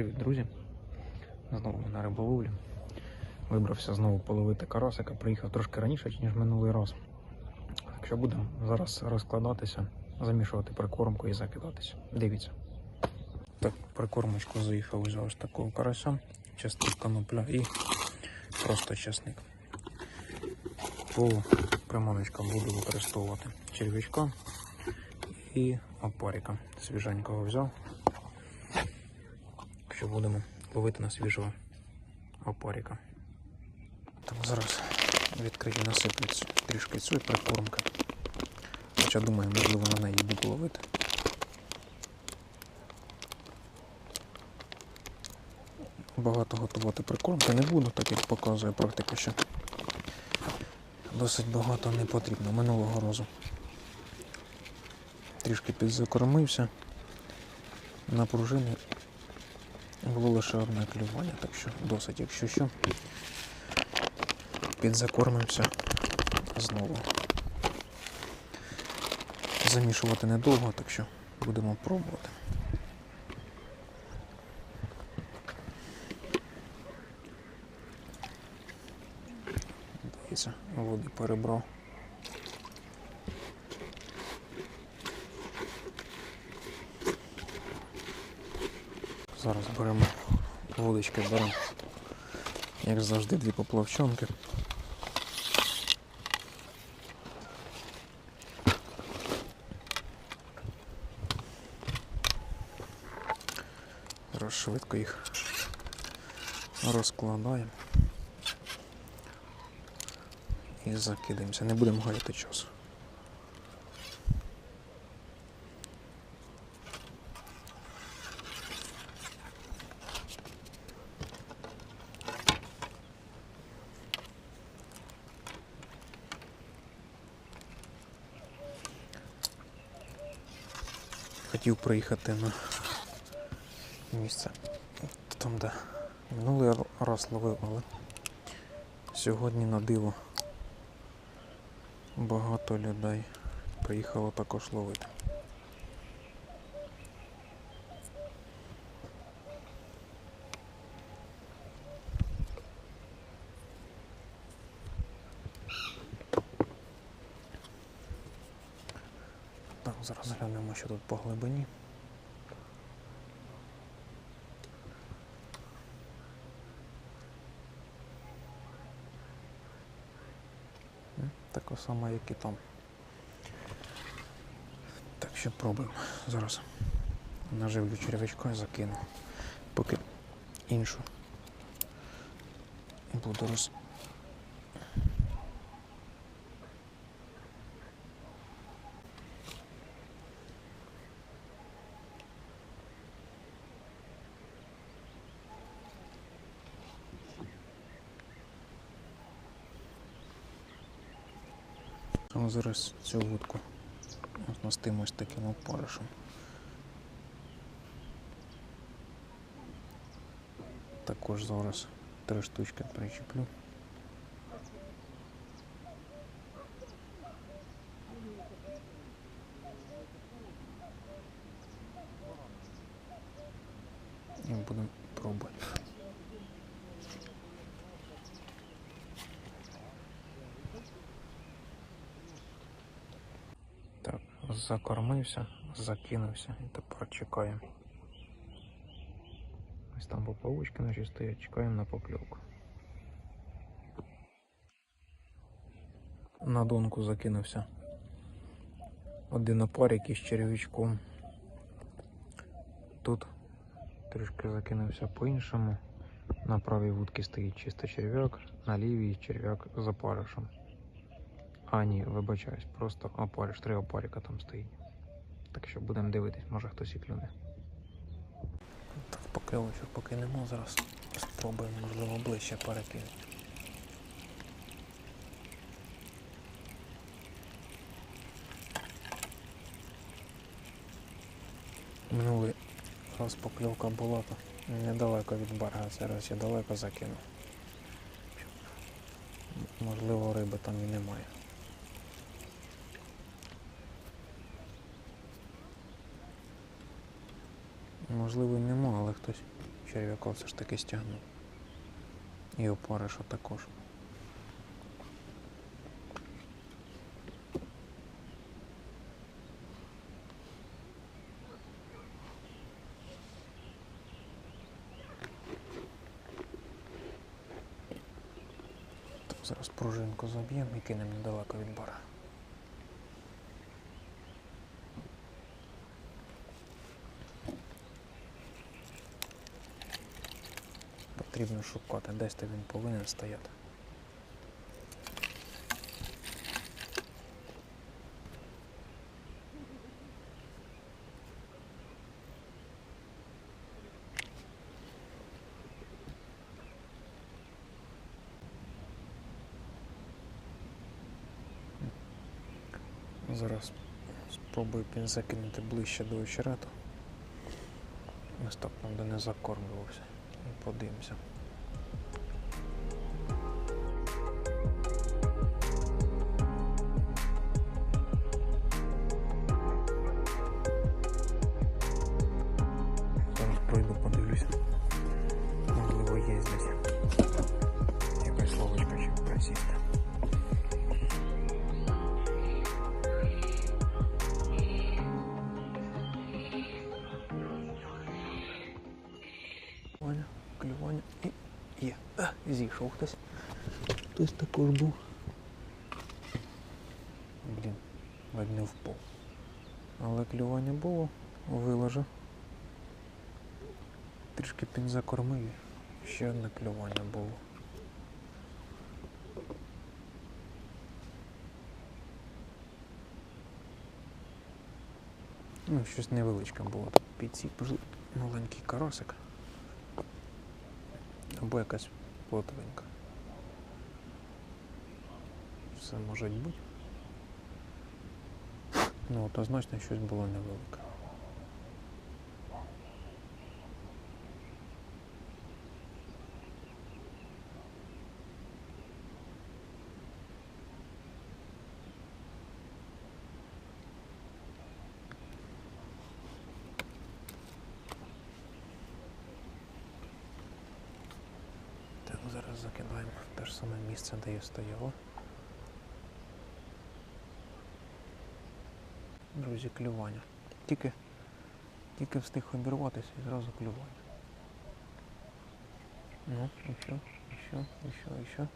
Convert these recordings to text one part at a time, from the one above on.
Привіт, друзі! Знову ми на риболовлі. Вибрався знову половити карасика. Приїхав трошки раніше, ніж минулий раз. Так що будемо зараз розкладатися, замішувати прикормку і закидатися. Дивіться. Так, прикормочку заїхав взяв ось такого карася, частик конопля і просто чесник. По приманочкам буду використовувати черв'ячка і опарика. Свіженького взяв. Що будемо ловити на свіжого опарика. Так, зараз відкрию насиплю трішки цієї прикормки. Хоча думаю, можливо на неї буду ловити. Багато готувати прикормки не буду, так як показує практика, що досить багато не потрібно минулого разу. Трішки підзакормився. На пружини було лише одне клювання, так що досить, якщо що, підзакормимося знову. Замішувати недовго, так що будемо пробувати. Дивіться, води перебрав. Зараз беремо вудочки, беремо, як завжди, дві поплавчонки. Зараз швидко їх розкладаємо і закидаємося. Не будемо гаяти часу. Хотів приїхати на місце там, де минулий раз ловив, але сьогодні на диво багато людей приїхало також ловити. Зараз глянемо, що тут по глибині. Така сама, як і там. Так що пробуємо. Зараз наживлю червячка і закину. Поки іншу. І буду роз... А зараз цю вудку оснастимо ось таким опаришем. Також зараз три штучки причеплю. І будемо пробувати. Так, закормився, закинувся і тепер чекаємо. Ось там поплавочки наші стоять, чекаємо на покльовку. На донку закинувся. Один опарик із черв'ячком. Тут трішки закинувся по-іншому. На правій вудці стоїть чисто черв'як, на лівій черв'як з опаришем. А, ні, вибачаюсь, просто опариш, три опарика там стоїть. Так що будемо дивитись, може хтось і клюне. Так, поки нема, зараз спробуємо, можливо, ближче перекинути. Минулий раз покльовка була то недалеко від берега, зараз я далеко закинув. Можливо, риби там і немає. Можливо, і нема, але хтось черв'яка все ж таки стягнув. І опариша також. Зараз пружинку заб'ємо і кинемо недалеко від бара. Потрібно шукати, десь то він повинен стояти. Зараз спробую закинути ближче до очерету. Ось так де не закормлювався. Подивимося. Зійшов хтось. Хтось також був. Блін, ледь не впав. Але клювання було, виложив. Трішки підзакормив. Ще одне клювання було. Ну, щось невеличке було. Підсіп маленький карасик. Або якась плотвинка. Все може бути. Ну, однозначно щось було невелике. Так, зараз закидаємо в те ж саме місце, де я стояла. Друзі, клювання. Тільки, тільки встиг обірватися і зразу клювання. Ну, і що, і що, і що, і що.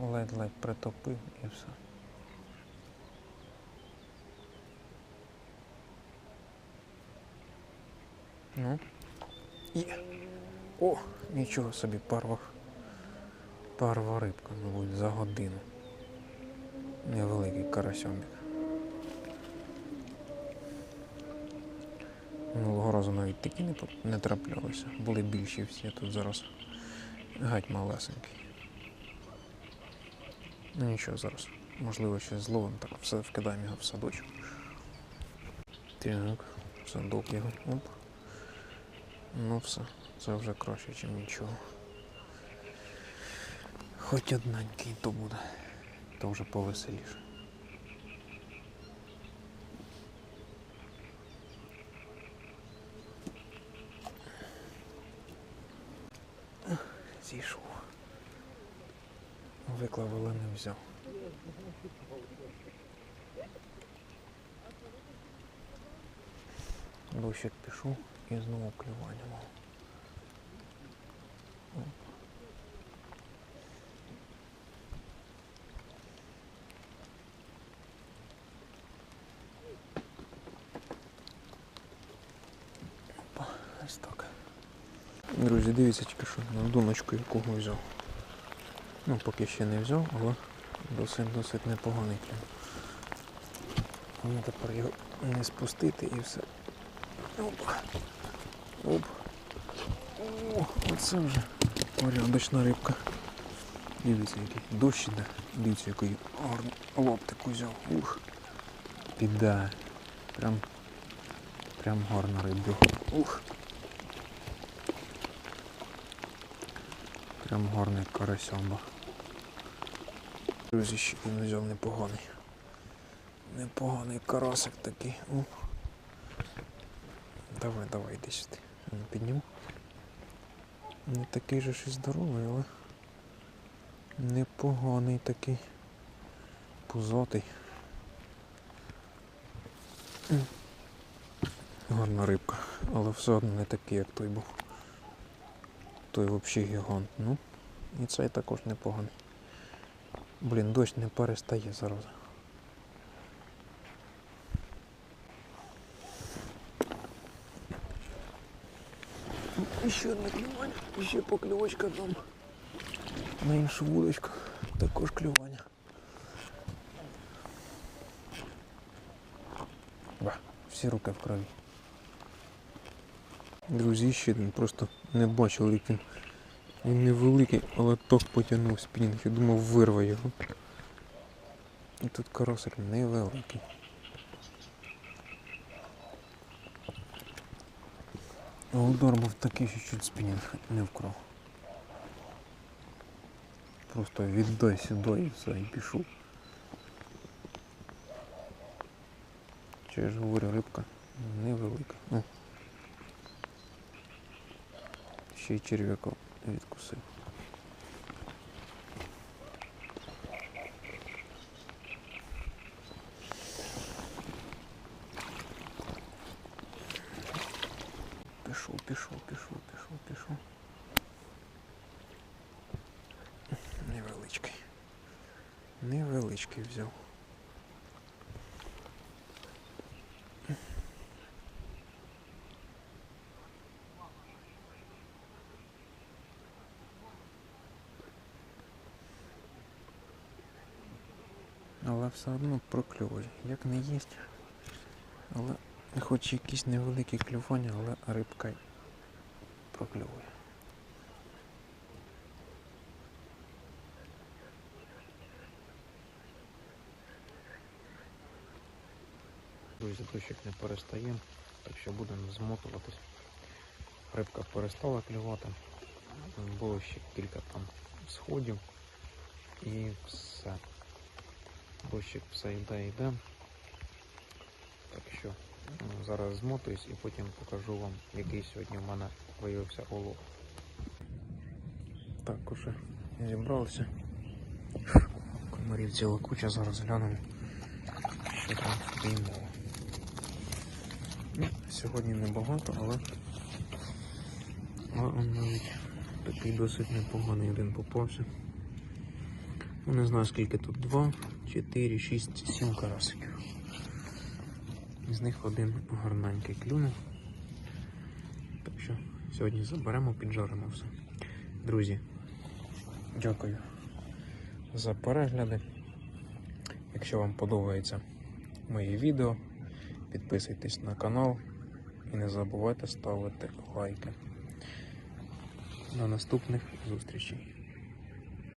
Ледь-ледь притопив і все. Ну. Є. О, нічого собі, парва. Парва рибка, мабуть, за годину. Невеликий карасьомик. Минулого разу навіть такі не, не траплялися. Були більші всі, тут зараз геть малесенький. Ну нічого зараз. Можливо, ще зловим, так вкидаємо його в садочок. Так, садок його. Оп. Ну все, це вже краще, ніж нічого. Хоч одненький то буде, то вже повеселіше. Зійшов. Виклав, але не взяв. Дощик пішов і знову клювання. Опа, ось так. Друзі, дивіться тільки що на доночку якого взяв. Ну, поки ще не взяв, але досить досить непоганий клюв. Мені тепер його не спустити і все. Оп. Оп. О, оце вже порядочна рибка. Дивіться, який дощ іде. Дивіться, який гарний лоптик взяв. Ух. Піде. Прям, прям гарна рибка. Ух. Прям гарний карасьомба. Друзі, ще один взяв непоганий. Непоганий карасик такий. О. Давай, давай, йди сюди. Ну, Підніму. Не такий же ж і здоровий, але непоганий такий. Пузатий. М. Гарна рибка, але все одно не такий, як той був. Той взагалі гігант. Ну, і цей також непоганий. Блін, дощ не перестає зараз. Ще одне клювання, і ще покльовочка дам. На іншу вудочку також клювання. Ба, всі руки в крові. Друзі, ще один просто не бачив, як він. Він невеликий, але ток потягнув спінінг. Я думав, вирве його. І тут карасик невеликий. Удар був такий, що чуть спінінг не вкрав. Просто віддай сюди і все, і пішов. Чи я ж говорю, рибка невелика. О. Ще й черв'яка відкусив. Пішов, пішов, пішов, пішов, пішов. Невеличкий. Невеличкий взяв. Але все одно прокльовує. Як не їсть. Але хоч якісь невеликі клювання, але рибка прокльовує. Друзі, дощик не перестає, так що будемо змотуватись. Рибка перестала клювати. Було ще кілька там сходів і все. Дощик все йде йде. Так що ну, зараз змотуюсь і потім покажу вам, який сьогодні в мене виявився улов. Так, уже зібралися. Комарів ціла куча, зараз глянемо, що там стоїмо. Ну, сьогодні небагато, але, навіть такий досить непоганий один попався. Ну, не знаю скільки тут. 2, 4, 6, 7 карасиків. Із них один гарненький клюнув. Так що сьогодні заберемо, піджаримо все. Друзі, дякую за перегляди. Якщо вам подобається мої відео, підписуйтесь на канал і не забувайте ставити лайки. До наступних зустрічей.